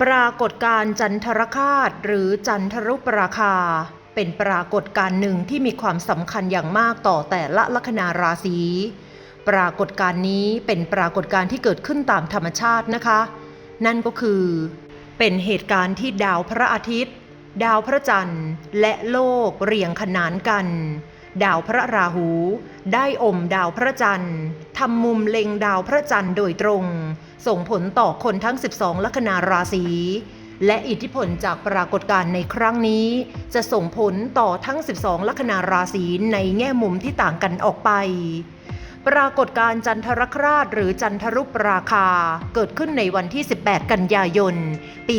ปรากฏการจันทรคาตหรือจันทรุปราคา เป็นปรากฏการหนึ่งที่มีความสำคัญอย่างมากต่อแต่ละลัคนาราศี ปรากฏการนี้เป็นปรากฏการที่เกิดขึ้นตามธรรมชาตินะคะ นั่นก็คือ เป็นเหตุการณ์ที่ดาวพระอาทิตย์ ดาวพระจันทร์ และโลกเรียงขนานกัน ดาวพระราหู ได้อมดาวพระจันทร์ทำมุมเล็งดาวพระจันทร์โดยตรง ส่งผลต่อคนทั้ง 12 ลัคนาราศีและอิทธิพลจากปรากฏการณ์ในครั้งนี้ จะส่งผลต่อทั้ง 12 ลัคนาราศีในแง่มุมที่ต่างกันออกไป ปรากฏการณ์จันทรคราชหรือจันทรุปราคา เกิดขึ้นในวันที่ 18 กันยายน ปี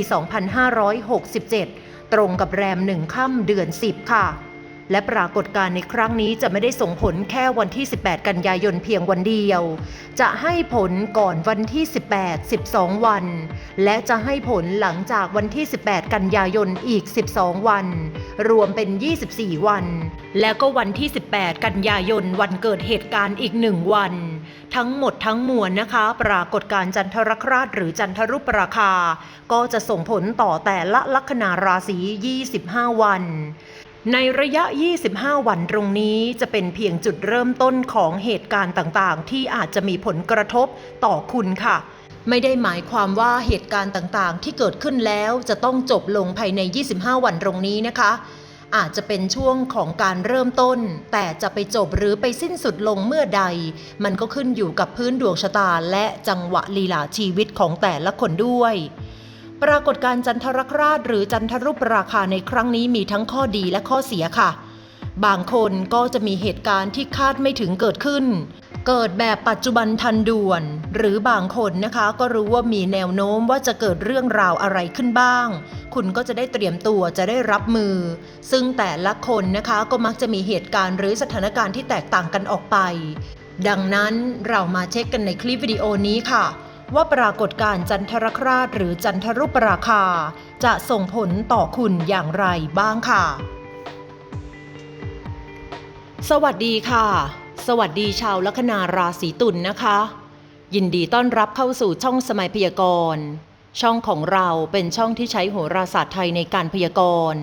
2567 ตรงกับแรมหนึ่งค่ำเดือน 10 ค่ะ และปรากฏการณ์ในครั้งนี้จะไม่ได้ส่งผลแค่วันที่ 18 กันยายนเพียงวันเดียว จะให้ผลก่อนวันที่ 18 12 วัน และจะให้ผลหลังจากวันที่ 18 กันยายนอีก 12 วัน รวมเป็น 24 วัน แล้วก็วันที่ 18 กันยายนวันเกิดเหตุการณ์อีกหนึ่งวัน ทั้งหมดทั้งมวลนะคะ ปรากฏการณ์จันทรคราชหรือจันทรุปราคา ก็จะส่งผลต่อแต่ละลัคนาราศี 25 วัน ในระยะ 25 วันตรงนี้จะเป็นเพียงจุดเริ่มต้นของเหตุการณ์ต่างๆ ที่อาจจะมีผลกระทบต่อคุณค่ะ ไม่ได้หมายความว่าเหตุการณ์ต่างๆ ที่เกิดขึ้นแล้วจะต้องจบลงภายใน 25 วันตรงนี้นะคะ อาจจะเป็นช่วงของการเริ่มต้น แต่จะไปจบหรือไปสิ้นสุดลงเมื่อใด มันก็ขึ้นอยู่กับพื้นดวงชะตาและจังหวะลีลาชีวิตของแต่ละคนด้วย ปรากฏการจันทรคราชหรือจันทรุปราคาในครั้งนี้มีทั้งข้อดีและข้อเสียค่ะ บางคนก็จะมีเหตุการณ์ที่คาดไม่ถึงเกิดขึ้น เกิดแบบปัจจุบันทันด่วน หรือบางคนนะคะก็รู้ว่ามีแนวโน้มว่าจะเกิดเรื่องราวอะไรขึ้นบ้าง คุณก็จะได้เตรียมตัวจะได้รับมือ ซึ่งแต่ละคนนะคะก็มักจะมีเหตุการณ์หรือสถานการณ์ที่แตกต่างกันออกไป ดังนั้นเรามาเช็คกันในคลิปวิดีโอนี้ค่ะ ว่าปรากฏการณ์จันทรคราชหรือจันทรุปราคา จะส่งผลต่อคุณอย่างไรบ้างค่ะ สวัสดีค่ะ สวัสดีชาวลัคนาราศีตุลนนะคะ ยินดีต้อนรับเข้าสู่ช่องสมัยพยากรณ์ ช่องของเราเป็นช่องที่ใช้โหราศาสตร์ไทยในการพยากรณ์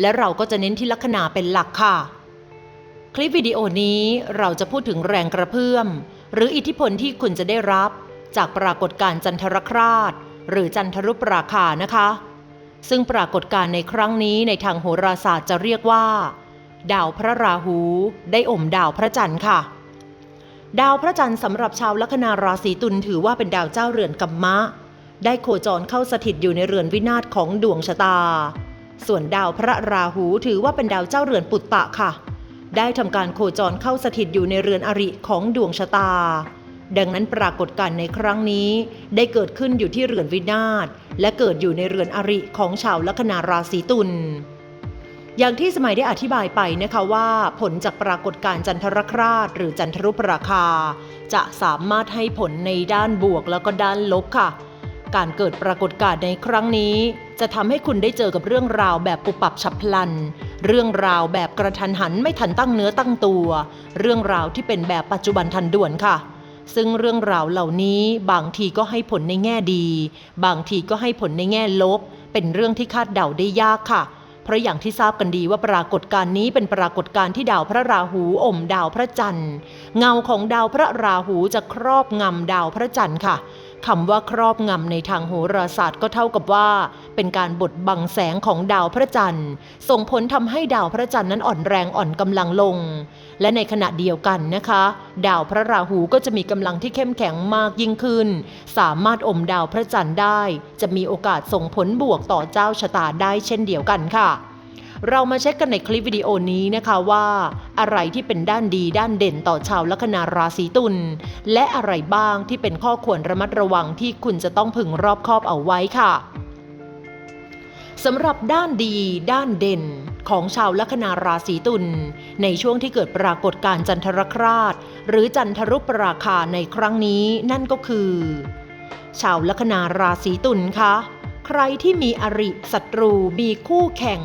และเราก็จะเน้นที่ลัคนาเป็นหลักค่ะคลิปวิดีโอนี้เราจะพูดถึงแรงกระเพื่อม หรืออิทธิพลที่คุณจะได้รับ จากปรากฏการณ์จันทรคราช หรือจันทรุปราคานะคะ ซึ่งปรากฏการณ์ในครั้งนี้ในทางโหราศาสตร์จะเรียกว่า ดาวพระราหู ได้อมดาวพระจันทร์ค่ะ ดาวพระจันทร์สำหรับชาวลัคนาราศีตุลถือว่าเป็นดาวเจ้าเรือนกัมมะ ได้โคจรเข้าสถิตอยู่ในเรือนวินาศของดวงชะตา ส่วนดาวพระราหูถือว่าเป็นดาวเจ้าเรือนปุตตะค่ะได้ทำการโคจรเข้าสถิตอยู่ในเรือนอริของดวงชะตา ดังนั้นปรากฏการณ์ในครั้งนี้ ได้เกิดขึ้นอยู่ที่เรือนวินาศและเกิดอยู่ในเรือนอริของชาวลัคนาราศีตุลอย่างที่สมัยได้อธิบายไปนะคะว่า ผลจากปรากฏการณ์จันทรคราชหรือจันทรุปราคา จะสามารถให้ผลในด้านบวกแล้วก็ด้านลบค่ะ การเกิดปรากฏการณ์ในครั้งนี้ จะทำให้คุณได้เจอกับเรื่องราวแบบปุบปับฉับพลัน เรื่องราวแบบกระทันหันไม่ทันตั้งเนื้อตั้งตัว เรื่องราวที่เป็นแบบปัจจุบันทันด่วนค่ะ ซึ่งเรื่องราวเหล่านี้บางทีก็ให้ผลในแง่ดี บางทีก็ให้ผลในแง่ลบ เป็นเรื่องที่คาดเดาได้ยากค่ะ เพราะอย่างที่ทราบกันดีว่าปรากฏการณ์นี้เป็นปรากฏการณ์ที่ดาวพระราหูอมดาวพระจันทร์ เงาของดาวพระราหูจะครอบงำดาวพระจันทร์ค่ะ คำว่าครอบงำในทางโหราศาสตร์ก็เท่ากับว่า เป็นการบดบังแสงของดาวพระจันทร์ ส่งผลทำให้ดาวพระจันทร์นั้นอ่อนแรงอ่อนกำลังลง และในขณะเดียวกันนะคะ ดาวพระราหูก็จะมีกำลังที่เข้มแข็งมากยิ่งขึ้น สามารถอมดาวพระจันทร์ได้ จะมีโอกาสส่งผลบวกต่อเจ้าชะตาได้เช่นเดียวกันค่ะ เรามาเช็คกันในคลิปวิดีโอนี้นะคะว่า อะไรที่เป็นด้านดีด้านเด่นต่อชาวลัคนาราศีตุลและอะไรบ้างที่เป็นข้อควรระมัดระวังที่คุณจะต้องพึงรอบคอบเอาไว้ค่ะสำหรับด้านดีด้านเด่นของชาวลัคนาราศีตุลในช่วงที่เกิดปรากฏการจันทรคราช หรือจันทรุปราคาในครั้งนี้นั่นก็คือ ชาวลัคนาราศีตุลคะ ใครที่มีอริศัตรู มีคู่แข่ง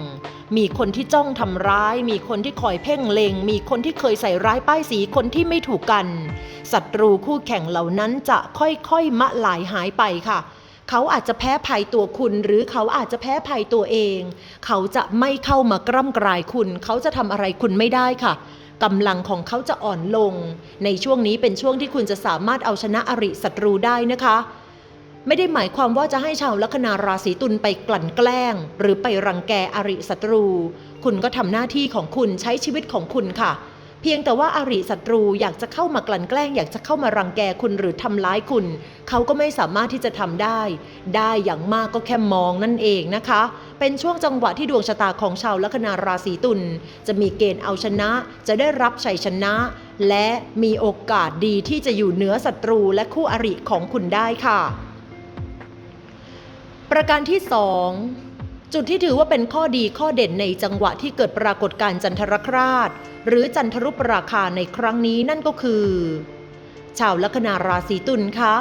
มีคนที่จ้องทำร้าย มีคนที่คอยเพ่งเลง มีคนที่เคยใส่ร้ายป้ายสีคนที่ไม่ถูกกัน ศัตรูคู่แข่งเหล่านั้นจะค่อยๆมะหลายหายไปค่ะเขาอาจจะแพ้ภัยตัวคุณหรือเขาอาจจะแพ้ภัยตัวเอง เขาจะไม่เข้ามากร่ำกรายคุณ เขาจะทำอะไรคุณไม่ได้ค่ะกำลังของเขาจะอ่อนลง ในช่วงนี้เป็นช่วงที่คุณจะสามารถเอาชนะอริศัตรูได้นะคะ ไม่ได้หมายความว่าจะให้ชาวลัคนาราศีตุลไปกลั่นแกล้ง หรือไปรังแกอริศัตรู คุณก็ทำหน้าที่ของคุณใช้ชีวิตของคุณค่ะ เพียงแต่ว่าอาริศัตรูอยากจะเข้ามากลั่นแกล้ง อยากจะเข้ามารังแกคุณหรือทำร้ายคุณ เขาก็ไม่สามารถที่จะทำได้ ได้อย่างมากก็แค่มองนั่นเองนะคะ เป็นช่วงจังหวะที่ดวงชะตาของชาวลัคนาราศีตุลจะมีเกณฑ์เอาชนะ จะได้รับชัยชนะ และมีโอกาสดีที่จะอยู่เหนือศัตรูและคู่อริของคุณได้ค่ะ ประการที่ 2 จุดที่ถือว่าเป็นข้อดีข้อเด่นในจังหวะที่เกิดปรากฏการณ์จันทรคราช หรือจันทรุปราคาในครั้งนี้นั่นก็คือ ชาวลัคนาราศีตุลคะ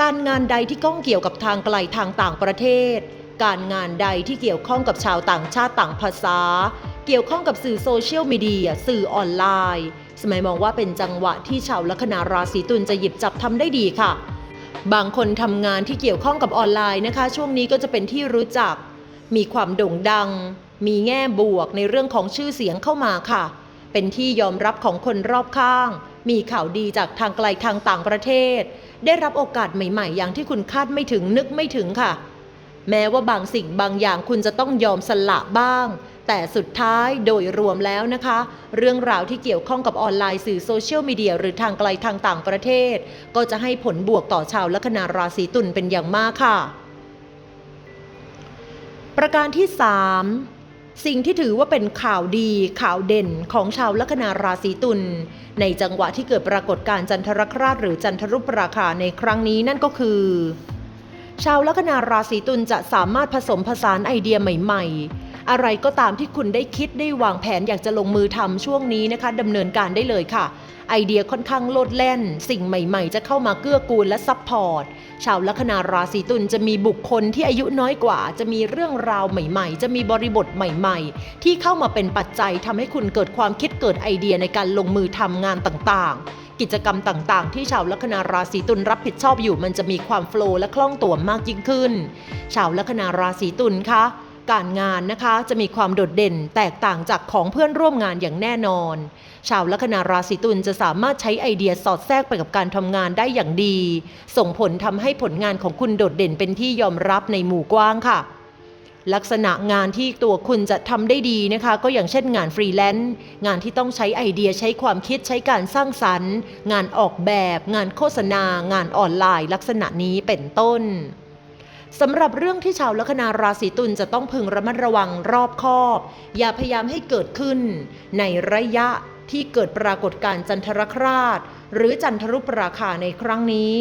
การงานใดที่ก้องเกี่ยวกับทางไกลทางต่างประเทศ การงานใดที่เกี่ยวข้องกับชาวต่างชาติต่างภาษา เกี่ยวข้องกับสื่อโซเชียลมีเดียสื่อออนไลน์ สมัยมองว่าเป็นจังหวะที่ชาวลัคนาราศีตุลจะหยิบจับทำได้ดีค่ะ บางคนทำงานที่เกี่ยวข้องกับออนไลน์นะคะ ช่วงนี้ก็จะเป็นที่รู้จัก มีความโด่งดัง มีแง่บวกในเรื่องของชื่อเสียงเข้ามาค่ะ เป็นที่ยอมรับของคนรอบข้าง มีข่าวดีจากทางไกลทางต่างประเทศ ได้รับโอกาสใหม่ ๆ อย่างที่คุณคาดไม่ถึงนึกไม่ถึงค่ะ แม้ว่าบางสิ่งบางอย่างคุณจะต้องยอมสละบ้าง แต่สุดท้ายโดยรวมแล้วนะคะ เรื่องราวที่เกี่ยวข้องกับออนไลน์สื่อโซเชียลมีเดียหรือทางไกลทางต่างประเทศ ก็จะให้ผลบวกต่อชาวลัคนาราศีตุลเป็นอย่างมากค่ะ ประการที่ 3สิ่งที่ถือว่าเป็นข่าวดีข่าวเด่นของชาวลัคนาราศีตุลในจังหวะที่เกิดปรากฏการณ์จันทรคราชหรือจันทรุปราคาในครั้งนี้นั่นก็คือ ชาวลัคนาราศีตุลจะสามารถผสมผสานไอเดียใหม่ ๆ อะไรก็ตามที่คุณได้คิดได้วางแผนอยากจะลงมือทำช่วงนี้นะคะดำเนินการได้เลยค่ะ ไอเดียค่อนข้างโลดแล่น สิ่งใหม่ๆ จะเข้ามาเกื้อกูลและซัพพอร์ต ชาวลัคนาราศีตุลจะมีบุคคลที่อายุน้อยกว่า จะมีเรื่องราวใหม่ๆ จะมีบริบทใหม่ๆ ที่เข้ามาเป็นปัจจัยทำให้คุณเกิดความคิดเกิดไอเดียในการลงมือทำงานต่างๆกิจกรรมต่างๆ ที่ชาวลัคนาราศีตุลรับผิดชอบอยู่มันจะมีความโฟล์และคล่องตัวมากยิ่งขึ้น ชาวลัคนาราศีตุลคะ การงานนะคะ จะมีความโดดเด่นแตกต่างจากของเพื่อนร่วมงานอย่างแน่นอน ชาวลัคนาราศีตุลจะสามารถใช้ไอเดียสอดแทรกไปกับการทำงานได้อย่างดี ส่งผลทำให้ผลงานของคุณโดดเด่นเป็นที่ยอมรับในหมู่กว้างค่ะลักษณะงานที่ตัวคุณจะทำได้ดีนะคะ ก็อย่างเช่นงานฟรีแลนซ์งานที่ต้องใช้ไอเดียใช้ความคิดใช้การสร้างสรรค์ งานออกแบบ งานโฆษณา งานออนไลน์ ลักษณะนี้เป็นต้น สำหรับเรื่องที่ชาวลัคนาราศีตุลจะต้องพึงระมัดระวังรอบคอบ อย่าพยายามให้เกิดขึ้น ในระยะที่เกิดปรากฏการณ์จันทรคราช หรือจันทรุปราคาในครั้งนี้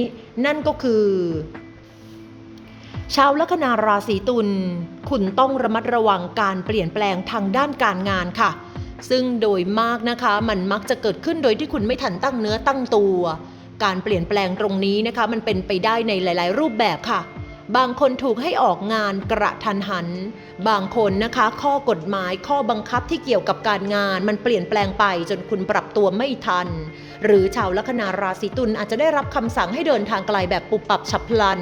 นั่นก็คือ ชาวลัคนาราศีตุลคุณต้องระมัดระวังการเปลี่ยนแปลงทางด้านการงานค่ะ ซึ่งโดยมากนะคะมันมักจะเกิดขึ้นโดยที่คุณไม่ทันตั้งเนื้อตั้งตัว การเปลี่ยนแปลงตรงนี้นะคะ มันเป็นไปได้ในหลาย ๆ รูปแบบค่ะ บางคนถูกให้ออกงานกระทันหัน บางคนนะคะ ข้อกฎหมายข้อบังคับที่เกี่ยวกับการงาน มันเปลี่ยนแปลงไปจนคุณปรับตัวไม่ทัน หรือชาวลัคนาราศีตุลอาจจะได้รับคำสั่งให้เดินทางไกลแบบปุบปับฉับพลัน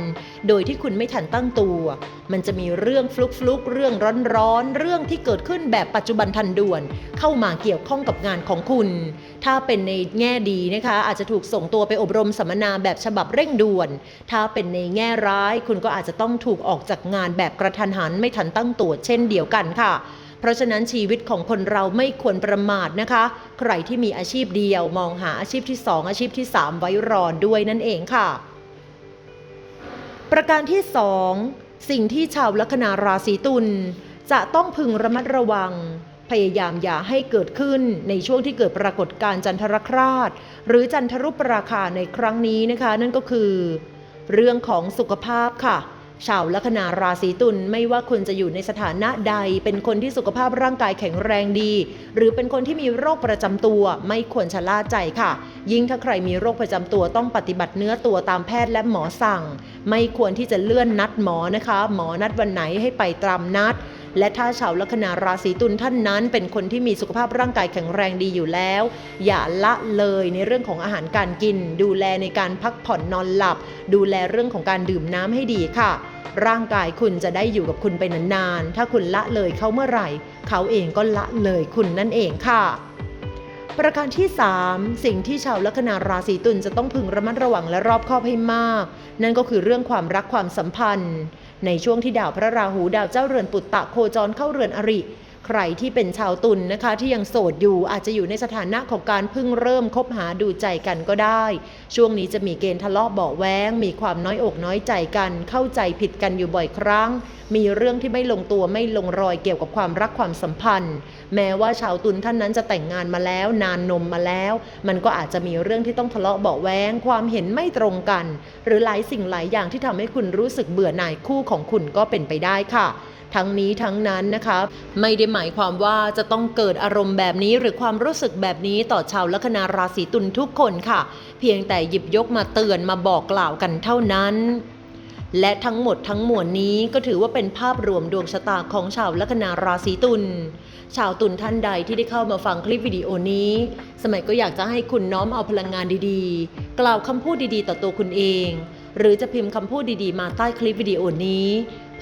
โดยที่คุณไม่ทันตั้งตัว มันจะมีเรื่องฟลุกฟลุกเรื่องร้อนๆเรื่องที่เกิดขึ้นแบบปัจจุบันทันด่วน เข้ามาเกี่ยวข้องกับงานของคุณ ถ้าเป็นในแง่ดีนะคะ อาจจะถูกส่งตัวไปอบรมสัมมนาแบบฉบับเร่งด่วน ถ้าเป็นในแง่ร้าย คุณก็อาจจะต้องถูกออกจากงานแบบกระทันหันไม่ทันตั้งตัวเช่นเดียวกันค่ะ เพราะฉะนั้นชีวิตของคนเราไม่ควรประมาทนะคะ ใครที่มีอาชีพเดียวมองหาอาชีพที่ 2 อาชีพที่ 3 ไว้รอด้วยนั่นเองค่ะ ประการที่ 2 สิ่งที่ชาวลัคนาราศีตุลจะต้องพึงระมัดระวังพยายามอย่าให้เกิดขึ้นในช่วงที่เกิดปรากฏการจันทรคราช หรือจันทรุปราคาในครั้งนี้นะคะ นั่นก็คือ เรื่องของสุขภาพค่ะ ชาวลัคนาราศีตุลไม่ว่าคุณจะอยู่ในสถานะใด เป็นคนที่สุขภาพร่างกายแข็งแรงดี หรือเป็นคนที่มีโรคประจำตัว ไม่ควรชะล่าใจค่ะ ยิ่งถ้าใครมีโรคประจำตัวต้องปฏิบัติเนื้อตัวตามแพทย์และหมอสั่ง ไม่ควรที่จะเลื่อนนัดหมอนะคะ หมอนัดวันไหนให้ไปตามนัด และถ้าชาวลัคนาราศีตุลท่านนั้นเป็นคนที่มีสุขภาพร่างกายแข็งแรงดีอยู่แล้ว อย่าละเลยในเรื่องของอาหารการกิน ดูแลในการพักผ่อนนอนหลับ ดูแลเรื่องของการดื่มน้ำให้ดีค่ะ ร่างกายคุณจะได้อยู่กับคุณไปนานๆ ถ้าคุณละเลยเขาเมื่อไหร่ เขาเองก็ละเลยคุณนั่นเองค่ะประการที่ 3 สิ่งที่ชาวลัคนาราศีตุลจะต้องพึงระมัดระวังและรอบคอบให้มาก นั่นก็คือเรื่องความรักความสัมพันธ์ ในช่วงที่ดาวพระราหูดาวเจ้าเรือนปุตตะโคจรเข้าเรือนอริ ใครที่เป็นชาวตุลนนะคะที่ยังโสดอยู่อาจจะอยู่ในสถานะของการเพิ่งเริ่มคบหาดูใจกันก็ได้ ช่วงนี้จะมีเกณฑ์ทะเลาะเบาะแว้งมีความน้อยอกน้อยใจกัน เข้าใจผิดกันอยู่บ่อยครั้ง มีเรื่องที่ไม่ลงตัวไม่ลงรอยเกี่ยวกับความรักความสัมพันธ์ แม้ว่าชาวตุลท่านนั้นจะแต่งงานมาแล้ว นานนมมาแล้ว มันก็อาจจะมีเรื่องที่ต้องทะเลาะเบาะแว้งความเห็นไม่ตรงกัน หรือหลายสิ่งหลายอย่างที่ทำให้คุณรู้สึกเบื่อหน่ายคู่ของคุณก็เป็นไปได้ค่ะ ทั้งนี้ทั้งนั้นนะคะไม่ได้หมายความว่าจะต้องเกิดอารมณ์แบบนี้หรือความรู้สึกแบบนี้ต่อชาวลัคนาราศีตุลทุกคนค่ะ เพียงแต่หยิบยกมาเตือนมาบอกกล่าวกันเท่านั้นและทั้งหมดทั้งมวลนี้ก็ถือว่าเป็นภาพรวมดวงชะตาของชาวลัคนาราศีตุล ชาวตุลท่านใดที่ได้เข้ามาฟังคลิปวิดีโอนี้ สมัยก็อยากจะให้คุณน้อมเอาพลังงานดีๆ กล่าวคำพูดดีๆ ต่อตัวคุณเอง หรือจะพิมพ์คำพูดดีๆ มาใต้คลิปวิดีโอนี้